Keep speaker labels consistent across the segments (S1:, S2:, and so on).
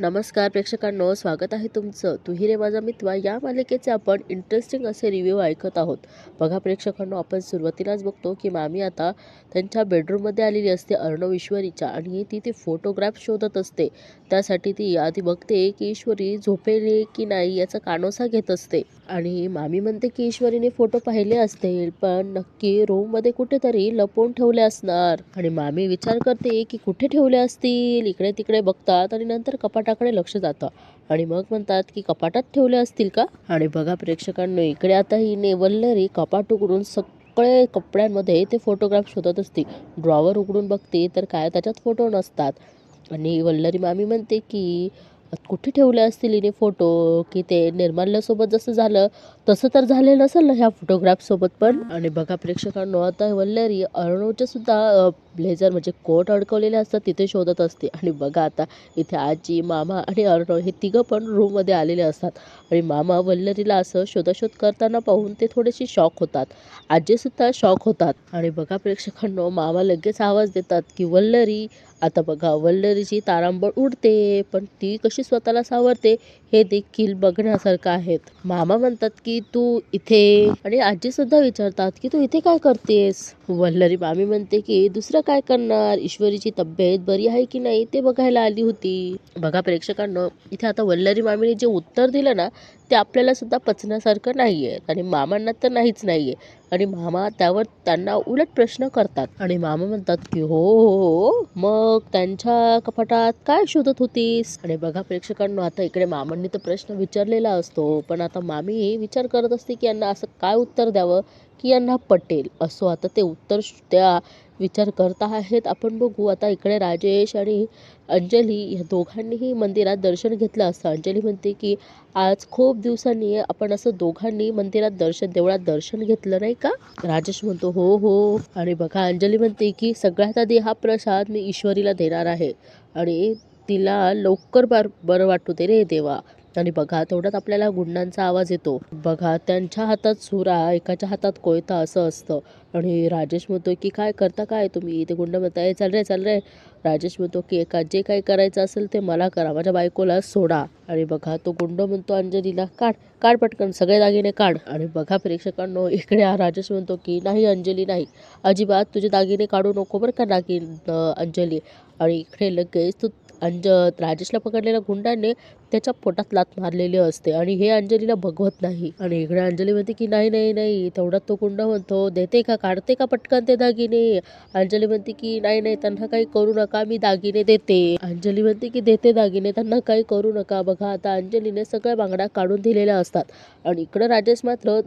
S1: नमस्कार प्रेक्षकांनो स्वागत आहे तुमचं. तुही रे माझा मित्र या मालिकेचे आपण इंटरेस्टिंग असे रिव्ह्यू ऐकत आहोत. बघा प्रेक्षकांनो आपण सुरुवातीलाच बघतो की मामी आता त्यांच्या बेडरूममध्ये आलेली असते अर्णव ईश्वरीच्या आणि ती ते फोटोग्राफ शोधत असते. त्यासाठी ती आधी बघते की ईश्वरी झोपेली की नाही याचा कानोसा घेत असते. आणि मामी म्हणते की ईश्वरीने फोटो पाहिले असतील पण नक्की रूममध्ये कुठेतरी लपवून ठेवले असणार. आणि मामी विचार करते की कुठे ठेवले असतील? इकडे तिकडे बघतात आणि नंतर कपाट कपाटाकडे लक्ष जातं. आणि मग म्हणतात की कपाटात ठेवले असतील का? आणि बघा प्रेक्षकांनो इकडे आता हिने वल्लरी कपाट उघडून सगळे कपड्यांमध्ये ते फोटोग्राफ शोधत असते ड्रॉवर उघडून बघते तर काय त्याच्यात फोटो नसतात. आणि वल्लरी मामी म्हणते की कुठे ठेवले असतील हिने फोटो की ते निर्माल्यासोबत जसं झालं तसं तर झालेलं नसेल ना ह्या फोटोग्राफसोबत पण? आणि बघा प्रेक्षकांनो आता वल्लरी अर्णवच्या सुद्धा ब्लेझर म्हणजे कोट अडकवलेले असतात तिथे शोधत असते. आणि बघा आता इथे आजी मामा आणि अर्णव हे तिघं पण रूममध्ये आलेले असतात. आणि मामा वल्लरीला असं शोधाशोध करताना पाहून ते थोडेसे शॉक होतात. आजीसुद्धा शॉक होतात. आणि बघा प्रेक्षकांनो मामा लगेच आवाज देतात की वल्लरी आता बघा वल्लरीची तारांबळ उडते पण ती कशी स्वतःला सावरते हे देखील बघण्यासारखं आहेत. मामा म्हणतात की तू इथे. आणि आजी सुद्धा विचारतात की तू इथे काय करतेस? वल्लरी मामी म्हणते की दुसरं काय करणार? ईश्वरीची तब्येत बरी आहे की नाही ते बघायला आली होती. बघा प्रेक्षकांनो इथे आता वल्लरी मामीने जे उत्तर दिलं ना ते आपल्याला सुद्धा पचण्यासारखं नाही आहे आणि मामांना तर नाहीच नाही आहे आणि मामा त्यावर त्यांना उलट प्रश्न करतात. आणि मामा म्हणतात की हो, हो हो मग त्यांच्या कपाटात काय शोधत होतीस? आणि बघा प्रेक्षकांनो आता इकडे मामांनी तर प्रश्न विचारलेला असतो. पण आता मामी विचार करत असते की यांना असं काय उत्तर द्यावं की यांना पटेल. असो आता ते उत्तर त्या विचार करत आहेत. आपण बघू आता इकडे राजेश आणि अंजली या दोघांनीही मंदिरात दर्शन घेतलं असतं. अंजली म्हणते की आज खूप दिवसांनी आपण असं दोघांनी मंदिरात दर्शन देवळात दर्शन घेतलं नाही का? राजेश म्हणतो हो हो. आणि बघा अंजली म्हणते की सगळ्यात आधी हा प्रसाद मी ईश्वरीला देणार आहे आणि तिला लवकर बर बरं वाटू दे रे देवा. आणि बघा तेवढ्यात आपल्याला गुंडांचा आवाज येतो. बघा त्यांच्या हातात सुरा एकाच्या हातात कोयता असं असतं. आणि राजेश म्हणतो की काय करता काय तुम्ही? ते गुंड म्हणताय चाल रे चाल रे. राजेश म्हणतो की एका जे काही करायचं असेल ते मला करा माझ्या बायकोला सोडा. आणि बघा तो गुंड म्हणतो अंजलीला काढ काढ पटकन सगळे दागिने काढ. आणि बघा प्रेक्षकांनो इकडे हा राजेश म्हणतो की नाही अंजली नाही. अजिबात तुझे दागिने काढू नको बरं का दागिन अंजली. आणि इकडे लगेच तू अंज राजेशला पकडलेल्या गुंडाने त्याच्या पोटात लात मारलेली असते आणि हे अंजलीला भगवत नाही. आणि इकडे अंजली म्हणते की नाही नाही नाही तेवढ्यात तो गुंड म्हणतो देते का काढते का पटकन ते दागिने? अंजली म्हणते की नाही नाही त्यांना काही करू नका मी दागिने देते. अंजली म्हणते की देते दागिने त्यांना काही करू नका बघा आता अंजलीने सगळ्या बांगड्या काढून दिलेल्या असतात. आणि इकडं राजेश मात्र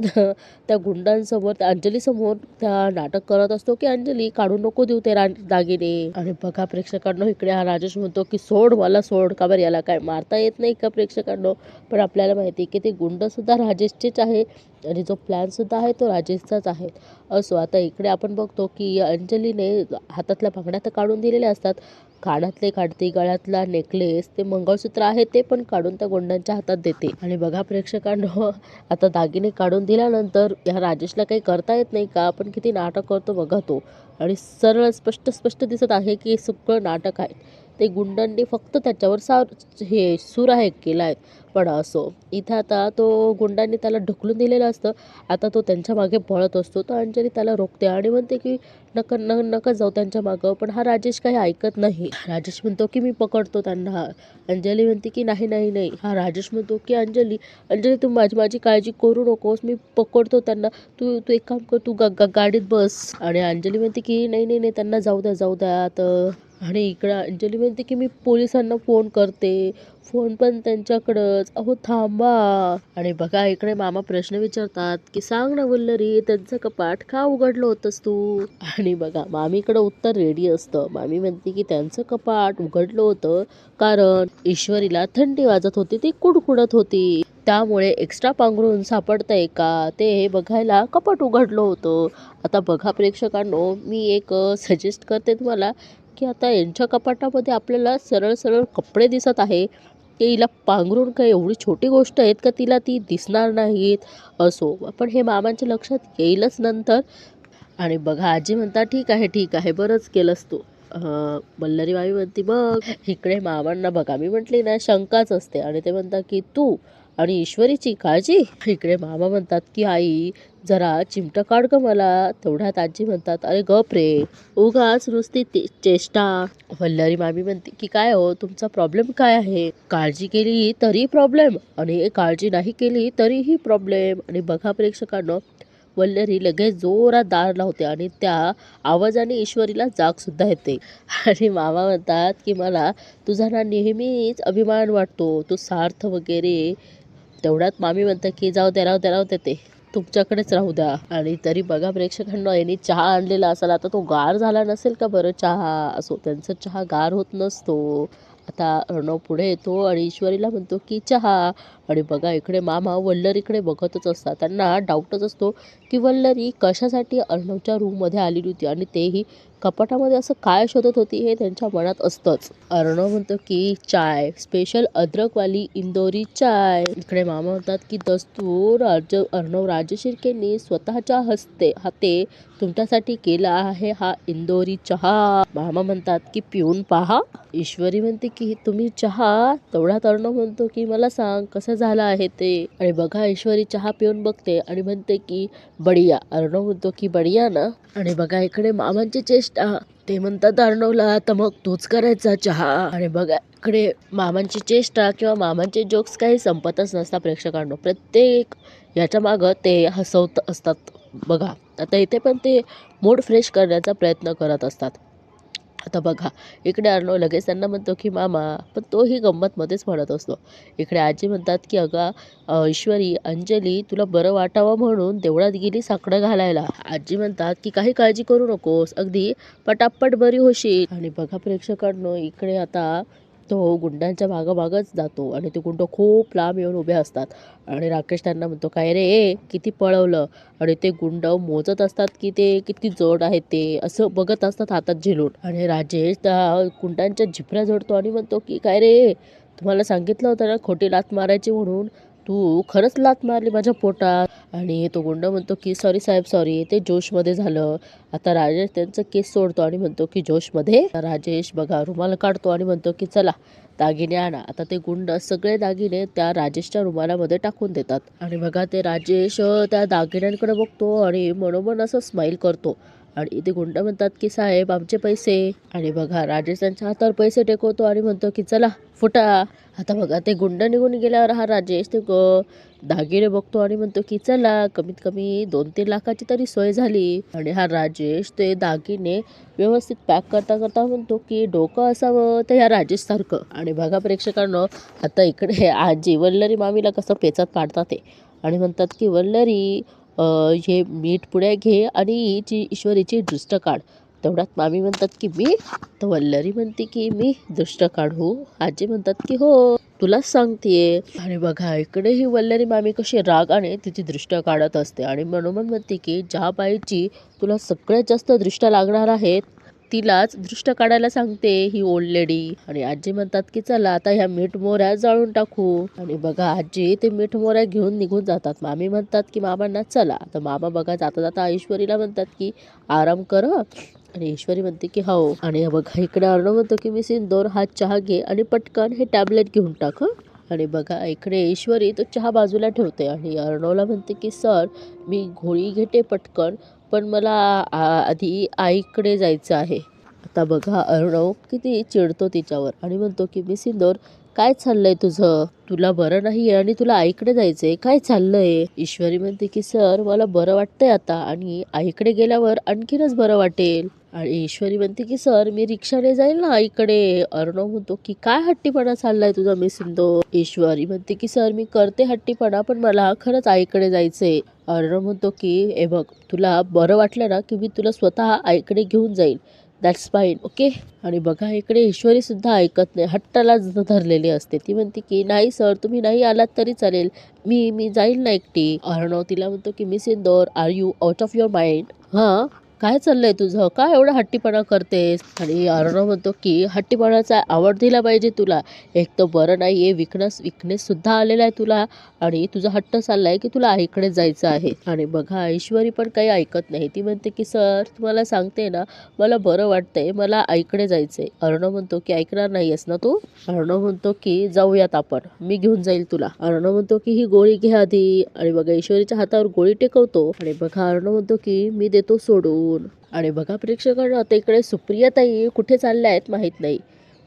S1: त्या गुंडांसमोर त्या अंजलीसमोर त्या नाटक करत असतो की अंजली काढू नको देऊ ते दागिने. आणि बघा प्रेक्षकांनो इकडे हा राजेश म्हणतो की सोड मला सोड का बरं याला काय मारता येत नाही का प्रेक्षकांनो? पण आपल्याला माहिती आहे की ते गुंड सुद्धा राजेशचेच आहे आणि जो प्लॅन सुद्धा आहे तो राजेशचाच आहे. असो आता इकडे आपण बघतो की अंजलीने हातातल्या बांगड्या तर काढून दिलेल्या असतात कानातले काढते गळ्यातला नेकलेस ते मंगळसूत्र आहे ते पण काढून त्या गुंडांच्या हातात देते. आणि बघा प्रेक्षकांनो आता दागिने काढून दिल्यानंतर ह्या राजेशला काही करता येत नाही का? आपण किती नाटक करतो बघा तो. आणि सरळ स्पष्ट स्पष्ट दिसत आहे की हे सगळं नाटक आहे. ते गुंडांनी फक्त त्याच्यावर सा हे सूर आहे केला आहे पण असो इथं आता तो गुंडांनी त्याला ढकलून दिलेलं असतं. आता तो त्यांच्या मागे पळत असतो. तर अंजली त्याला रोखते आणि म्हणते की नक न नका जाऊ त्यांच्या मागं. पण हा राजेश काही ऐकत नाही. राजेश म्हणतो की मी पकडतो त्यांना. अंजली म्हणते की नाही नाही नाही. हा राजेश म्हणतो की अंजली अंजली तू माझी माझी काळजी करू नकोस. मी पकडतो त्यांना. तू तू एक काम कर तू गा- गाडीत बस. आणि अंजली म्हणते की नाही नाही नाही त्यांना जाऊ द्या जाऊ द्या तर आणि इकडं अंजली म्हणते की मी पोलिसांना फोन करते. फोन पण त्यांच्याकडंच. अहो थांबा. आणि बघा इकडे मामा प्रश्न विचारतात की सांग ना वल्लरी त्यांचं कपाट का उघडलं होतंस तू? आणि बघा मामीकडं उत्तर रेडी असतं. मामी म्हणते की त्यांचं कपाट उघडलं होतं. कारण ईश्वरीला थंडी वाजत होती ती कुडकुडत होती. त्यामुळे एक्स्ट्रा पांघरून सापडतंय का ते बघायला कपाट उघडलं होतं. आता बघा प्रेक्षकांनो मी एक सजेस्ट करते तुम्हाला की आता यांच्या कपाटामध्ये आपल्याला सरळ सरळ कपडे दिसत आहे. ते हिला पांघरून काय एवढी छोटी गोष्ट आहेत का तिला ती दिसणार नाहीत? असो पण हे मामांच्या लक्षात येईलच नंतर. आणि बघा आजी म्हणता ठीक आहे ठीक आहे बरंच केलंस तू. अं, मल्हारी मामी म्हणते बघ इकडे मामांना बघा. मी म्हटली ना शंकाच असते. आणि ते म्हणता की तू आणि ईश्वरीची काळजी? इकडे मामा म्हणतात की आई जरा चिमटं काढ ग मला. तेवढ्यात आजी म्हणतात अरे गप रे उगाच नुसती ते- चेष्टा. वल्लरी मामी म्हणते की काय हो तुमचा प्रॉब्लेम काय आहे? काळजी केली तरी प्रॉब्लेम आणि काळजी नाही केली तरीही प्रॉब्लेम आणि बघा प्रेक्षकांनो वल्लरी लगेच जोरात दार लावते आणि त्या आवाजाने ईश्वरीला जाग सुद्धा येते. आणि मामा म्हणतात की मला तुझा ना नेहमीच अभिमान वाटतो तू सार्थ वगैरे तेवढ्यात मामी म्हणतात की जाऊ द्या राहू द्या राहू द्या ते. तुमच्याकडेच राहू द्या. आणि तरी बघा प्रेक्षकांना यांनी चहा आणलेला असाल. आता तो गार झाला नसेल का बरं चहा? असो त्यांचा चहा गार होत नसतो. आता अर्णव पुढे येतो आणि ईश्वरीला म्हणतो की चहा. आणि बघा इकडे मामा वल्लरीकडे बघतच असतात. त्यांना डाऊटच असतो की वल्लरी कशासाठी अर्णवच्या रूममध्ये आलेली होती? आणि तेही कपाटामध्ये असं काय शोधत होती हे त्यांच्या मनात असतंच. अर्णव म्हणतो की चाय स्पेशल अद्रकवाली इंदोरी चाय. इकडे मामा म्हणतात की दस्तूर अर्ज अर्णव राजशिर्केंनी स्वतःच्या हस्ते हाते तुमच्यासाठी केला आहे हा इंदोरी चहा. मामा म्हणतात की पिऊन पहा. ईश्वरी म्हणते की तुम्ही चहा? तेवढ्यात अर्णव म्हणतो की मला सांग कसं झालं आहे ते? आणि बघा ईश्वरी चहा पिऊन बघते आणि म्हणते की बढिया. अर्णव म्हणतो की बढिया ना? आणि बघा इकडे मामांचे चेष्टा ते म्हणतात अर्णवला तर मग तूच करायचा चहा. आणि बघा इकडे मामांची चेष्टा किंवा मामांचे जोक्स काही संपतच नसतात प्रेक्षकांनो. प्रत्येक याच्या मागं ते हसवत असतात. बघा आता इथे पण ते मूड फ्रेश करण्याचा प्रयत्न करत असतात. आता बघा इकडे अर्णव लगेच त्यांना म्हणतो की मामा पण तोही गंमतमध्येच म्हणत असतो. इकडे आजी म्हणतात की अगा ईश्वरी अंजली तुला बरं वाटावं म्हणून देवळात गेली साकडं घालायला. आजी म्हणतात की काही काळजी करू नकोस अगदी पटापट बरी होशील. आणि बघा प्रेक्षकांनो इकडे आता तो गुंडांच्या मागोमागच जातो आणि ते गुंड खूप लांब येऊन उभे असतात. आणि राकेश त्यांना म्हणतो काय रे ए किती पळवलं? आणि ते गुंड मोजत असतात की ते किती जड आहे ते असं बघत असतात हातात झेलून. आणि राजेश त्या गुंडांच्या झिपऱ्या जोडतो आणि म्हणतो की काय रे तुम्हाला सांगितलं होतं ना खोटी लात मारायची म्हणून? तू खरंच लात मारली माझ्या पोटात. आणि तो गुंड म्हणतो की सॉरी साहेब सॉरी. ते जोशमध्ये झालं. आता राजेश त्यांचं केस सोडतो आणि म्हणतो की जोशमध्ये? राजेश बघा रुमाल काढतो आणि म्हणतो की चला दागिने आणा. आता ते गुंड सगळे दागिने त्या राजेशच्या रुमालामध्ये टाकून देतात. आणि बघा ते राजेश त्या दागिन्यांकडे बघतो आणि मनोमन असं स्माईल करतो. आणि इथे गुंड म्हणतात की साहेब आमचे पैसे. आणि बघा राजेश त्यांच्या हातावर पैसे टेकवतो आणि म्हणतो की चला फुटा. आता बघा ते गुंड निघून गेल्यावर हा राजेश ते दागिने बघतो आणि म्हणतो की चला कमीत कमी दोन तीन लाखाची तरी सोय झाली. आणि हा राजेश ते दागिने व्यवस्थित पॅक करता करता म्हणतो की डोकं असावं तर ह्या राजेश सारखं. आणि बघा प्रेक्षकांनो आता इकडे आजी वल्लरी मामीला कसं पेचात पाडतात ते. आणि म्हणतात की वल्लरी हे मीठ पुढे घे आणि जी ईश्वरीची दृष्ट काढ. तेवढ्यात मामी म्हणतात की मी? तर वल्लरी म्हणते की मी दृष्ट काढू. आजी म्हणतात की हो तुलाच सांगतेय. आणि बघा इकडे ही वल्लरी मामी कशी रागाने तिची दृष्ट काढत असते. आणि मनोमन म्हणते की ज्या बाईची तुला सगळ्यात जास्त दृष्ट लागणार आहेत तिलाच दृष्ट काढायला सांगते ही ओल्ड लेडी आणि आजी म्हणतात की चला आता ह्या मीठ मोऱ्या जाळून टाकू. आणि बघा आजी ते मीठ मोऱ्या घेऊन निघून जातात. मामी म्हणतात की मामांना चला. तर मामा बघा जाता जाता ऐश्वरीला म्हणतात की आराम कर. आणि ईश्वरी म्हणते की हो. आणि बघा इकडे अर्णव म्हणतो की मी सिंदोर हा चहा घे आणि पटकन हे टॅबलेट घेऊन टाक. आणि बघा इकडे ईश्वरी तो चहा बाजूला ठेवते. आणि अर्णवला म्हणते की सर मी घोळी घेते पटकन. पण मला आ- आधी आईकडे जायचं आहे. आता बघा अर्णव किती चिडतो तिच्यावर आणि म्हणतो की मी सिंदोर काय चाललंय तुझं? तुला बरं नाही आणि तुला आईकडे जायचंय. काय चाललंय? ईश्वरी म्हणते की सर मला बरं वाटतंय आता आणि आईकडे गेल्यावर आणखीनच बरं वाटेल. आणि ईश्वरी म्हणते की सर मी रिक्षाने जाईल ना इकडे. अर्णव म्हणतो की काय हट्टीपणा चाललाय तुझा मी सिंधो? ईश्वरी म्हणते की सर मी करते हट्टीपणा पण मला खरंच आईकडे जायचंय. अर्णव म्हणतो की हे बघ तुला बरं वाटलं ना की मी तुला स्वतः आईकडे घेऊन जाईल. दॅट्स फाईन ओके आणि बघा इकडे ईश्वरी सुद्धा ऐकत नाही. हट्टाला धरलेली असते. ती म्हणते की नाही सर तुम्ही नाही आलात तरी चालेल. मी मी जाईल ना एकटी. अर्णव तिला म्हणतो की miss Indore are you out of your mind? हां. काय चाललंय तुझं? काय एवढा हट्टीपणा करतेस? आणि अर्णव म्हणतो की हट्टीपणाचा आवड दिला पाहिजे तुला. एक तर बरं नाही आहे विकणस विकनेस सुद्धा आलेला आहे तुला. आणि तुझा हट्ट चाललाय की तुला आईकडे जायचं आहे. आणि बघा ऐश्वरी पण काही ऐकत नाही. ती म्हणते की सर तुम्हाला सांगते ना मला बरं वाटतंय मला आईकडे जायचंय. अर्णव म्हणतो की ऐकणार नाहीयेस ना तू? अर्णव म्हणतो की जाऊयात आपण. मी घेऊन जाईल तुला. अर्णव म्हणतो की ही गोळी घ्या आधी. आणि बघा ईश्वरीच्या हातावर गोळी टेकवतो. आणि बघा अर्णव म्हणतो की मी देतो सोडू सोडून आणि बघा प्रेक्षकांना आता इकडे सुप्रियाताई कुठे चालल्या आहेत माहीत नाही.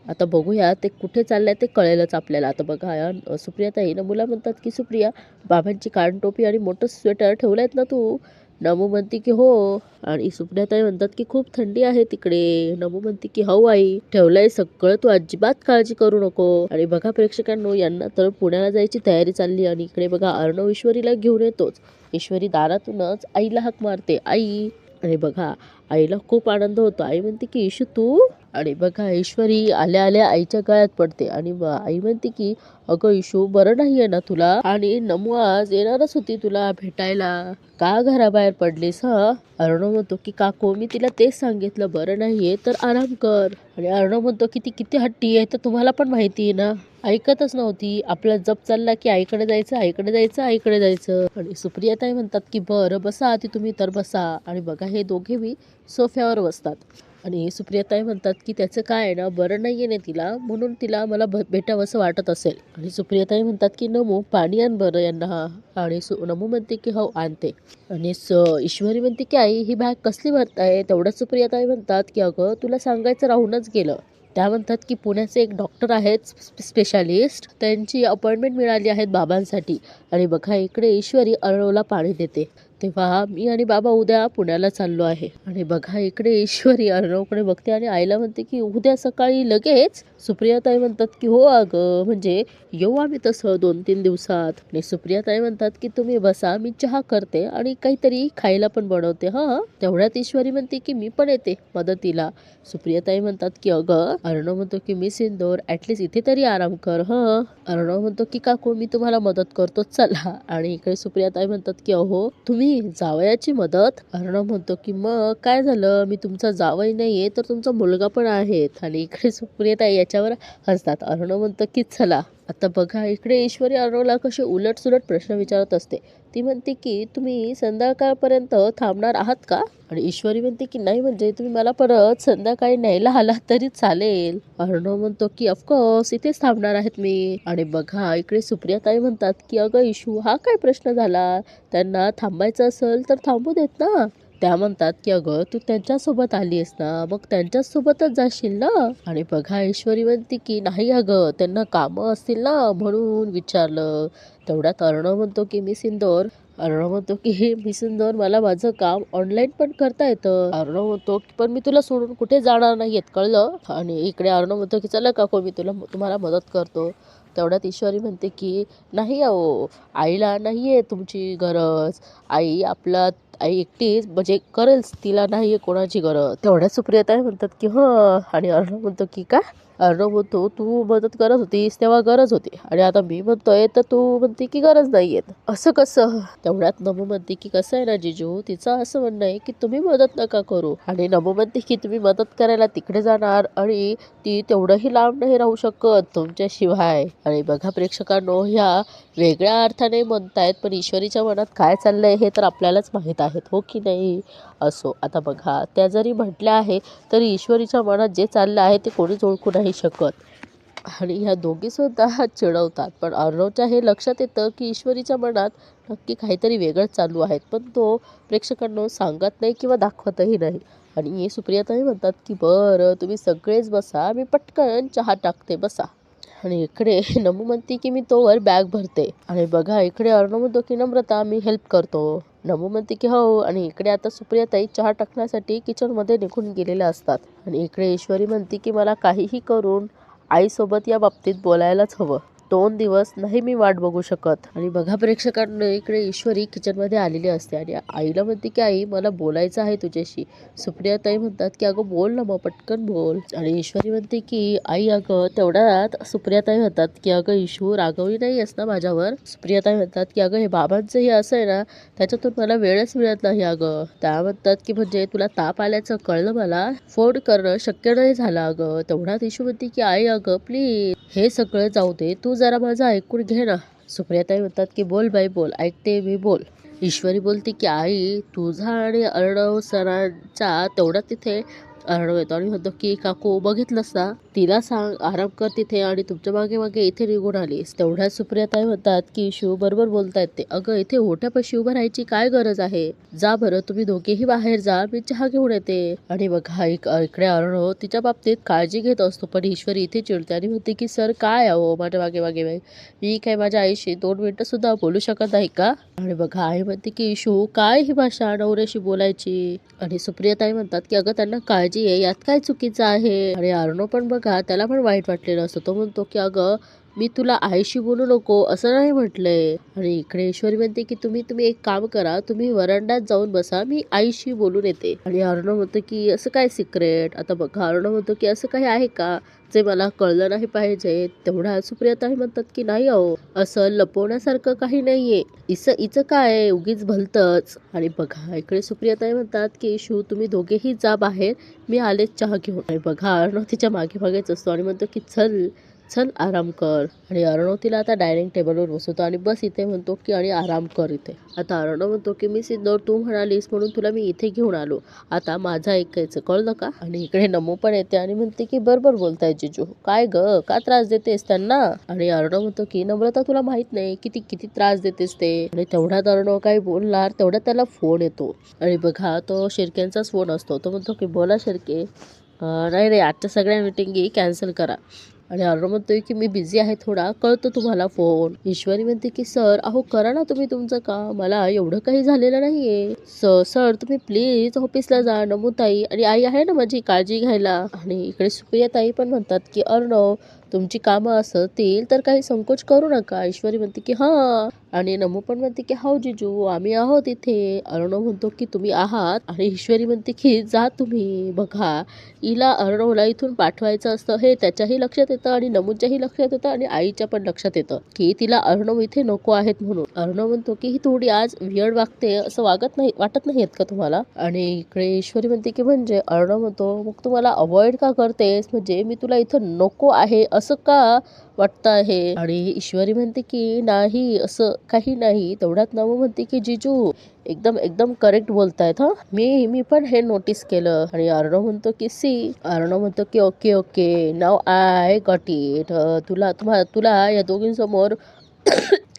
S1: आता बघूया ते कुठे चाललंय ते कळेलच आपल्याला. आता बघा सुप्रियाताई सुप्रिया ना म्हणतात की सुप्रिया बाबांची कान टोपी आणि मोठं स्वेटर ठेवलं आहेत ना तू? नमू म्हणते की हो. आणि सुप्रियाताई म्हणतात की खूप थंडी आहे तिकडे. नमू म्हणते की हो आई ठेवलंय सगळं तू अजिबात काळजी करू नको. आणि बघा प्रेक्षकांनो यांना तर पुण्याला जायची तयारी चालली आणि इकडे बघा अर्णव ईश्वरीला घेऊन येतोच. ईश्वरी दारातूनच आईला हाक मारते. आई आणि बघा आईला खूप आनंद होतो. आई म्हणते की ईशू तू? आणि बघा ईश्वरी आल्या आल्या आईच्या गळ्यात पडते. आणि आई म्हणते की अगं इशू बरं नाहीये ना तुला? आणि नमू आज येणारच होती तुला भेटायला. का घराबाहेर पडलीस हा? अर्णव म्हणतो की काको मी तिला तेच सांगितलं. बरं नाहीये तर आराम कर. आणि अर्णव म्हणतो की ती किती हट्टी आहे तर तुम्हाला पण माहिती आहे ना? ऐकतच नव्हती. आपला जप चालला की आईकडे जायचं आईकडे जायचं आईकडे जायचं. आणि सुप्रिया ताई म्हणतात की बरं बसा आधी तुम्ही तर बसा. आणि बघा हे दोघे बी सोफ्यावर बसतात. आणि सुप्रियाताई म्हणतात की त्याचं काय आहे ना बरं नाही आहे ना तिला म्हणून तिला मला भ भेटावंसं वाटत असेल. आणि सुप्रियाताई म्हणतात की नमू पाणी आण बरं यांना. आणि सु नमू म्हणते की हो आणते. आणि स ईश्वरी म्हणते की आई ही बॅग कसली भरत आहे तेवढ्याच सुप्रियाताई म्हणतात की अगं तुला सांगायचं राहूनच गेलं. त्या म्हणतात की पुण्याचे एक डॉक्टर आहेत स्पेशालिस्ट त्यांची अपॉइंटमेंट मिळाली आहेत बाबांसाठी. आणि बघा इकडे ईश्वरी अरळोला पाणी देते. तेव्हा मी आणि बाबा उद्या पुण्याला चाललो आहे. आणि बघा इकडे ईश्वरी अर्णवकडे बघते आणि आईला म्हणते की उद्या सकाळी लगेच सुप्रियाताई म्हणतात की हो अगं म्हणजे येऊ आम्ही तसं दोन तीन दिवसात. आणि सुप्रियाताई म्हणतात की तुम्ही बसा मी चहा करते आणि काहीतरी खायला पण बनवते. हां तेवढ्यात ईश्वरी म्हणते की मी पण येते मदतीला. सुप्रियाताई म्हणतात की अगं अर्णव म्हणतो की मी सिंदोर ॲटलीस्ट इथे तरी आराम कर. हं. अर्णव म्हणतो की काकू मी तुम्हाला मदत करतो चला. आणि इकडे सुप्रियाताई म्हणतात की अहो तुम्ही जावयाची मदत? अर्णव म्हणतो की मग काय झालं? मी तुमचा जावई नाहीये तर तुमचा मुलगा पण आहेत आणि इकडे सुप्रियता याच्यावर हसतात. अर्णव म्हणतो की चला. आता बघा इकडे ईश्वरी अर्णवला कशी उलट सुलट प्रश्न विचारत असते. ती म्हणते की तुम्ही संध्याकाळपर्यंत थांबणार आहात का? आणि ईश्वरी म्हणते की नाही म्हणजे तुम्ही मला परत संध्याकाळी न्यायला आलात तरी चालेल. अर्णव म्हणतो की ऑफकोर्स इथेच थांबणार आहेत मी. आणि बघा इकडे सुप्रियाताई म्हणतात की अगं इशू हा काय प्रश्न झाला? त्यांना थांबायचं असेल तर थांबू देत ना. त्या म्हणतात की अगं तू त्यांच्यासोबत आलीस ना मग त्यांच्याच सोबतच जाशील ना? आणि बघा ईश्वरी म्हणते की नाही अगं त्यांना कामं असतील ना म्हणून विचारलं. तेवढ्यात अर्णव म्हणतो की मी सिंदोर. अर्णव म्हणतो की हे मी सिंदोर मला माझं काम ऑनलाईन पण करता येतं. अर्णव म्हणतो की पण मी तुला सोडून कुठे जाणार नाहीयेत कळलं? आणि इकडे अर्णव म्हणतो की चला काको मी तुला तुम्हाला मदत करतो. तेवढ्यात ईश्वरी म्हणते की नाही अहो आईला नाही आहे तुमची गरज. आई आपला आई एकटीच म्हणजे करेल तिला नाही आहे कोणाची गरज. तेवढ्या सुप्रियता म्हणतात की हं. आणि अर्णव म्हणतो की काय अर्णव म्हणतो तू मदत करत होतीस तेव्हा गरज होती. आणि आता मी म्हणतोय तर तू म्हणते की गरज नाही येत असं कसं? तेवढ्यात नमो म्हणते की कसं आहे ना जिजू? तिचं असं म्हणणं आहे की तुम्ही मदत नका करू. आणि नमो म्हणते की तुम्ही मदत करायला तिकडे जाणार आणि ती तेवढंही लांब नाही राहू शकत तुमच्याशिवाय. आणि बघा प्रेक्षकांनो ह्या वेगळ्या अर्थाने म्हणतायत पण ईश्वरीच्या मनात काय चाललंय हे तर आपल्यालाच माहीत आहेत हो की नाही? असो आता बघा त्या जरी म्हटल्या आहे तरी ईश्वरीच्या मनात जे चाललं आहे ते कोणीच ओळखू नाही शकत. आणि ह्या दोघीसुद्धा चिडवतात. पण अर्णवच्या हे लक्षात येतं की ईश्वरीच्या मनात नक्की काहीतरी वेगळं चालू आहेत. पण तो प्रेक्षकांना सांगत नाही किंवा दाखवतही नाही. आणि सुप्रियाताही म्हणतात की बरं तुम्ही सगळेच बसा. मी पटकन चहा टाकते. बसा. आणि इकडे नमू म्हणते की मी तोवर बॅग भरते. आणि बघा इकडे अर्णव म्हणतो की नम्रता मी हेल्प करतो. नमू म्हणते की हो. आणि इकडे आता सुप्रियाताई चहा टाकण्यासाठी किचनमध्ये निघून गेलेल्या असतात. आणि इकडे ईश्वरी म्हणते की मला काहीही करून आईसोबत या बाबतीत बोलायलाच हवं. दोन दिवस नाही मी वाट बघू शकत. आणि बघा प्रेक्षकांना इकडे ईश्वरी किचनमध्ये आलेली असते आणि आईला म्हणते की आई मला बोलायचं आहे तुझ्याशी. सुप्रिया ताई म्हणतात की अगं बोल ना मग पटकन बोल. आणि ईश्वरी म्हणते की आई अगं तेवढ्यात सुप्रिया ताई म्हणतात की अगं ईश्वर रागवली नाही ना माझ्यावर? सुप्रिया ताई म्हणतात की अगं हे बाबांचं हे असं आहे ना त्याच्यातून मला वेळच मिळत नाही अगं. त्या म्हणतात की म्हणजे तुला ताप आल्याचं कळलं मला? फोन करणं शक्य नाही झालं अगं. तेवढ्यात ईशू म्हणते की आई अगं प्लीज हे सगळं जाऊ दे तू जरा माझं ऐकून घे ना. सुप्रियाताई म्हणतात की बोल बाई बोल. ऐकते मी बोल. ईश्वरी बोलते की आई तुझा आणि अर्णव सरांचा तेवढा तिथे अर्णव येतो आणि म्हणतो की काकू बघितलंस ना? तिला सांग आराम कर तिथे आणि तुमच्या मागे मागे इथे निघून आलीस. तेवढ्या सुप्रियाताई म्हणतात की शिव बरोबर बोलतायत ते. अगं इथे ओट्यापाशी उभं राहायची काय गरज आहे? जा बरं तुम्ही दोघेही बाहेर जा मी चहा घेऊन येते. आणि बघा इक- इकडे अर्णव तिच्या बाबतीत काळजी घेत असतो पण ईश्वरी इथे चिडते आणि म्हणते की सर काय अहो माझ्या मागे मागे मागे मी काय माझ्या आईशी दोन मिनिटं सुद्धा बोलू शकत नाही का? आणि बघा आई म्हणते की इशू काय ही भाषा नवऱ्याशी बोलायची? आणि सुप्रियाताई म्हणतात की अगं त्यांना काळजी आहे यात काय चुकीचं आहे? आणि अर्णव पण बघा त्याला पण वाईट वाटलेलं असतं. तो म्हणतो की अगं मी तुला आईशी बोलू नको असं नाही म्हटलंय. आणि इकडे ईश्वरी म्हणते की तुम्ही तुम्ही एक काम करा तुम्ही वरांड्यात जाऊन बसा मी आईशी बोलून येते. आणि अर्णव म्हणतो की असं काय सिक्रेट आता बघा अर्णव म्हणतो की असं काही आहे का? जे मला कळलं नाही पाहिजे तेवढा सुप्रियाताई म्हणतात की नाही अहो. असं लपवण्यासारखं काही नाहीये. इचं इचं काय? उगीच भलतच. आणि बघा इकडे सुप्रियाताई म्हणतात की शू तुम्ही दोघेही जा बाहेर मी आलेच चहा घेऊन. आणि बघा अर्णव तिच्यामागे मागेच असतो आणि म्हणतो की चल चल आराम कर. आणि अर्णव तिला आता डायनिंग टेबलवर बसवतो आणि बस इथे म्हणतो की आणि आराम कर इथे. आता अर्णव म्हणतो की मी सिद्धोर तू म्हणालीस म्हणून तुला मी इथे घेऊन आलो. आता माझा ऐकायचं कळलं का? आणि इकडे नमो पण येते आणि म्हणते की बरोबर बोलताय जिजू. काय ग? का त्रास देतेस त्यांना? आणि अर्णव म्हणतो की नम्रता तुला माहीत नाही. किती किती त्रास देतेस ते. आणि तेवढ्यात अर्णव काही बोलणार तेवढ्यात त्याला फोन येतो. आणि बघा तो शिरक्यांचाच फोन असतो. तो म्हणतो की बोला शिरके. नाही नाही आजच्या सगळ्या मिटिंगी कॅन्सल करा. आणि अर्णव म्हणतोय की मी बिझी आहे थोडा कळतो तुम्हाला फोन ईश्वरी म्हणते की सर अहो करा ना तुम्ही तुमचं काम. मला एवढं काही झालेलं नाहीये. सर सर तुम्ही प्लीज ऑफिसला जा नमुताई. आणि आई आहे ना माझी काळजी घ्यायला. आणि इकडे सुप्रिया ताई पण म्हणतात की अर्णव तुमची कामं असतील तर काही संकोच करू नका. ईश्वरी म्हणते की हां. आणि नमू पण म्हणते की हो जिजू आम्ही आहोत इथे. अर्णव म्हणतो की तुम्ही आहात. आणि ईश्वरी म्हणते की जा तुम्ही बघा. हिला अर्णवला इथून पाठवायचं असतं हे त्याच्याही लक्षात येतं आणि नमूच्याही लक्षात येतं आणि आईच्या पण लक्षात येतं की तिला अर्णव इथे नको आहेत म्हणून. अर्णव म्हणतो की ही थोडी आज वियड वागते असं वागत नाही वाटत नाही का तुम्हाला? आणि इकडे ईश्वरी म्हणते की म्हणजे? अर्णव म्हणतो मग तुम्हाला अवॉइड का करतेस? म्हणजे मी तुला इथं नको आहे असं का? वाटतं आहे. आणि ईश्वरी म्हणते की नाही असं काही नाही. तेवढ्यात नवं म्हणते की जिजू एकदम एकदम करेक्ट बोलतायत हा. मी मी पण हे नोटीस केलं. आणि अर्णव म्हणतो की सी. अर्णव म्हणतो की okay okay. Now I got it. तुला तुम्हा तुला या दोघींसमोर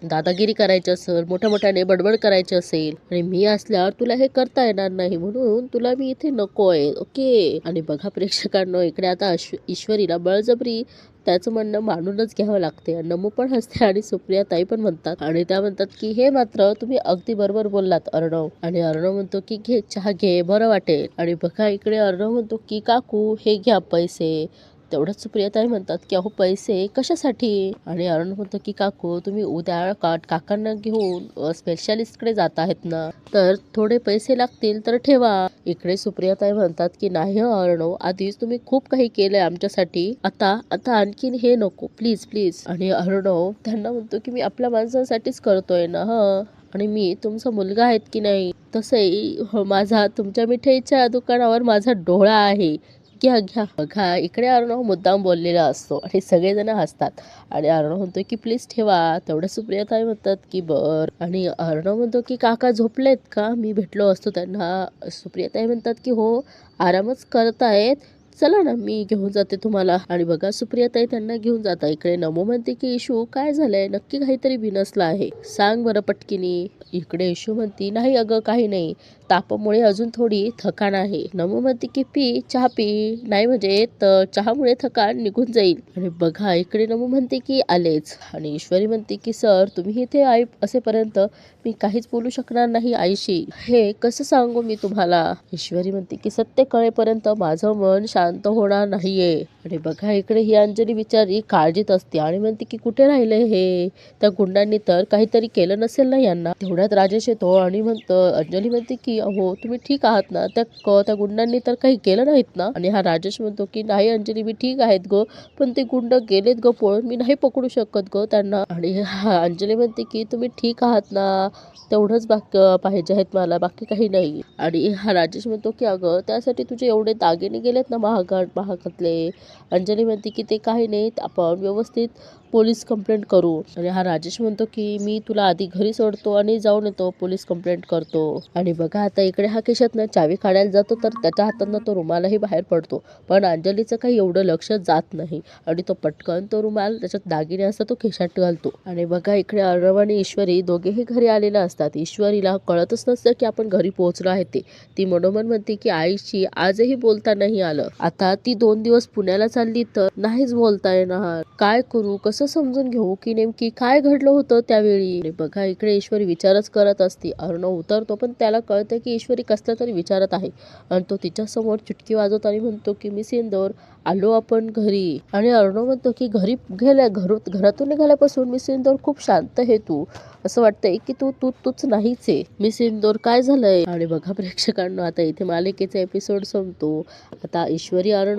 S1: दादागिरी करायची असेल मोठ्या मोठ्याने बडबड करायची असेल आणि मी असल्यावर तुला हे करता येणार नाही म्हणून तुला मी इथे नको आहे ओके? आणि बघा प्रेक्षकांनो इकडे आता ईश्वरीला बळजबरी त्याचं म्हणणं मानूनच घ्यावं लागते नमू पण हसते आणि सुप्रिया ताई पण म्हणतात. आणि त्या म्हणतात की हे मात्र तुम्ही अगदी बरोबर बोललात अर्णव. आणि अर्णव म्हणतो की घे चहा घे बरं वाटेल. आणि बघा इकडे अर्णव म्हणतो की काकू हे घ्या पैसे. तेवढंच सुप्रियाताई म्हणतात की अहो पैसे कशासाठी? आणि अरुण म्हणतो की काकू तुम्ही उद्या का काकांना घेऊन स्पेशालिस्टकडे जात आहेत ना तर थोडे पैसे लागतील तर ठेवा. इकडे सुप्रियाताई म्हणतात की नाही हं अर्णव आधीच तुम्ही खूप काही केलंय आमच्यासाठी. आता आता आणखीन हे नको प्लीज प्लीज आणि अर्णव त्यांना म्हणतो की मी आपल्या माणसांसाठीच करतोय ना हं? आणि मी तुमचा मुलगा आहेत की नाही? तसंही माझा तुमच्या मिठाईच्या दुकानावर माझा डोळा आहे. घ्या घ्या बघा इकडे अर्णव मुद्दाम बोललेला असतो आणि सगळेजण हसतात. आणि अर्णव म्हणतो की प्लीज ठेवा तेवढं सुप्रियाताई म्हणतात की बर. आणि अर्णव म्हणतो की काका झोपलेत का? मी भेटलो असतो त्यांना. सुप्रियाताई म्हणतात की हो आरामच करतायत. चला ना मी घेऊन जाते तुम्हाला. आणि बघा सुप्रियाताई त्यांना घेऊन जाता इकडे. नमो म्हणते की इशू काय झालंय? नक्की काहीतरी बिनसलं आहे. सांग बरं पटकिनी. इकडे इशू म्हणती नाही अगं काही नाही. तापामुळे अजून थोडी थकान आहे. नमो म्हणते की पी चहा पी. नाही म्हणजे तर चहामुळे थकान निघून जाईल. आणि बघा इकडे नमो म्हणते की आलेच. आणि ईश्वरी म्हणते की सर तुम्ही इथे आई असेपर्यंत मी काहीच बोलू शकणार नाही आईशी. हे कसं सांगू मी तुम्हाला? ईश्वरी म्हणते की सत्य कळेपर्यंत माझं मन शांत शांत होणार नाहीये. आणि बघा इकडे ही अंजली बिचारी काळजीत असते आणि म्हणते की कुठे राहिले हे? त्या गुंडांनी तर काहीतरी केलं नसेल ना यांना? तेवढ्यात राजेश येतो आणि म्हणतो अंजली म्हणते की अहो तुम्ही ठीक आहात ना? त्या त्या गुंडांनी तर काही केलं नाहीत ना? आणि हा राजेश म्हणतो की नाही अंजली मी ठीक आहेत ग पण ते गुंड गेलेत ग पळून मी नाही पकडू शकत ग त्यांना. आणि हा अंजली म्हणते की तुम्ही ठीक आहात ना? तेवढंच बाकी पाहिजे आहेत मला बाकी काही नाही. आणि हा राजेश म्हणतो की अगं त्यासाठी तुझे एवढे दागिने गेलेत ना महागात महागातले अंजली म्हणते की ते काही नाहीत. आपण व्यवस्थित पोलीस कंप्लेंट करू. आणि हा राजेश म्हणतो की मी तुला आधी घरी सोडतो आणि जाऊन येतो पोलीस कंप्लेंट करतो. आणि बघा आता इकडे हा केशात ना चावी काढायला जातो तर त्याच्या हातातनं तो रुमालही बाहेर पडतो. पण अंजलीचं काही एवढं लक्ष जात नाही. आणि तो पटकन तो रुमाल त्याच्यात दागिने असतात तो खिशात घालतो. आणि बघा इकडे अर्णव आणि ईश्वरी दोघेही घरी आलेले असतात. ईश्वरीला कळतच नसतं की आपण घरी पोहोचलो आहे ते. ती मनोमन म्हणते की आईशी आजही बोलता नाही आलं. आता ती दोन दिवस पुण्याला चालली तर नाहीच बोलता येणार. काय करू? कसं समजून घेऊ की नेमकी काय घडलं होतं त्यावेळी. बघा इकडे ईश्वरी विचारच करत असते. अर्णव उतरतो पण त्याला कळतं की ईश्वरी कसला तरी विचारत आहे. आणि तो तिच्या समोर चुटकी आणि म्हणतो की मी सिंदोर आलो आपण घरी. आणि अर्णव म्हणतो की घरी गेल्या घर घरातून निघाल्यापासून मी सिंदोर खूप शांत आहे तू. असं वाटतंय की तू तू तूच नाहीच आहे. मी सिंदोर काय झालंय? आणि बघा प्रेक्षकांना आता इथे मालिकेचा एपिसोड संपतो. आता ईश्वरी अर्णव